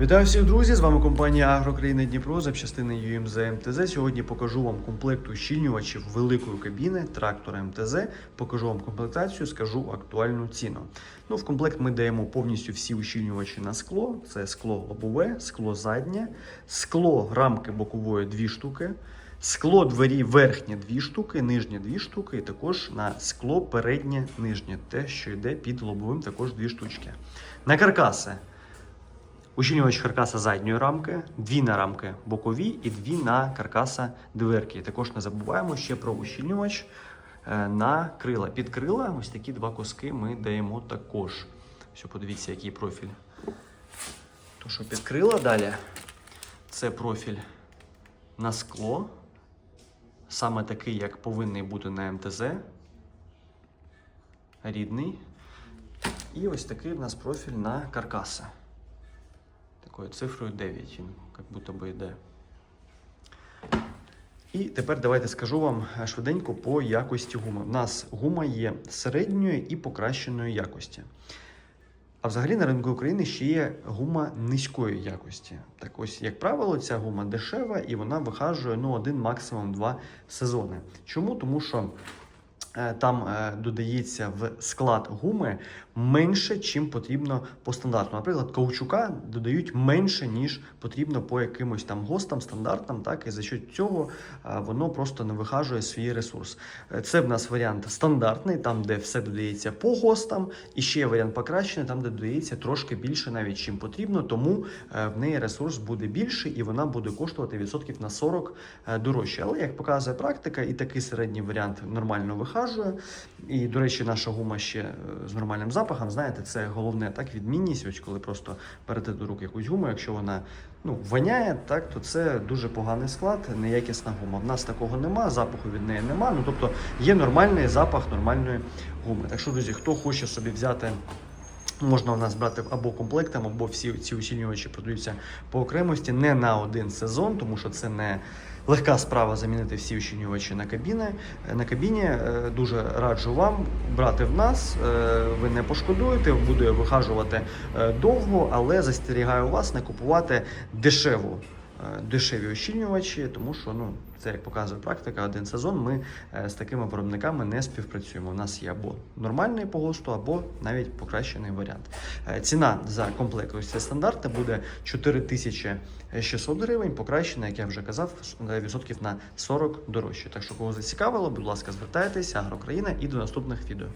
Вітаю всіх друзі! З вами компанія Агрокраїна Дніпро, запчастини ЮМЗ МТЗ. Сьогодні покажу вам комплект ущільнювачів великої кабіни трактора МТЗ. Покажу вам комплектацію, скажу актуальну ціну. Ну, в комплект ми даємо повністю всі ущільнювачі на скло. Це скло лобове, скло заднє, скло рамки бокової дві штуки. Скло двері верхнє дві штуки, нижнє дві штуки, і також на скло переднє нижнє, те, що йде під лобовим, також дві штучки. На каркаси Ущільнювач каркаса задньої рамки, дві на рамки бокові і дві на каркаса дверки. Також не забуваємо ще про ущільнювач е, на крила. Під крила ось такі два коски ми даємо також. Все, подивіться, який профіль. То, що під крила далі, це профіль на скло. Саме такий, як повинний бути на МТЗ. Рідний. І ось такий в нас профіль на каркаси такою цифрою 9, він як будто би йде. І тепер давайте скажу вам швиденько по якості гуми. У нас гума є середньої і покращеної якості. А взагалі на ринку України ще є гума низької якості. Так ось, як правило, ця гума дешева і вона вихажує ну, один, максимум два сезони. Чому? Тому що там е, додається в склад гуми менше, чим потрібно по стандарту. Наприклад, каучука додають менше, ніж потрібно по якимось там гостам, стандартам, так і за що цього е, воно просто не вихажує свій ресурс. Е, Це в нас варіант стандартний, там де все додається по гостам, і ще є варіант покращений, там де додається трошки більше, навіть чим потрібно. Тому е, в неї ресурс буде більший і вона буде коштувати відсотків на 40 е, дорожче. Але як показує практика, і такий середній варіант нормально вихажує. І, до речі, наша гума ще е, з нормальним запахом. Знаєте, це головне так відмінність. Ось коли просто берете до рук якусь гуму, якщо вона ну воняє, так то це дуже поганий склад, неякісна гума. В нас такого нема, запаху від неї нема. Ну тобто є нормальний запах нормальної гуми. Так що, друзі, хто хоче собі взяти. Можна у нас брати або комплектом, або всі ці усілювачі продаються по окремості не на один сезон, тому що це не легка справа замінити всі ущільнювачі на кабіни. На кабіні Е, дуже раджу вам брати в нас. Е, Ви не пошкодуєте, буде вихажувати е, довго, але застерігаю вас не купувати дешеву. Е, Дешеві ощільнювачі, тому що ну це як показує практика, один сезон ми е, з такими виробниками не співпрацюємо. У нас є або нормальний по ГОСТу, або навіть покращений варіант. Е, Ціна за комплект ось це стандартна буде 4600 гривень, покращена, як я вже казав, відсотків на 40 дорожче. Так що кого зацікавило, будь ласка, звертайтеся, Агрокраїна і до наступних відео.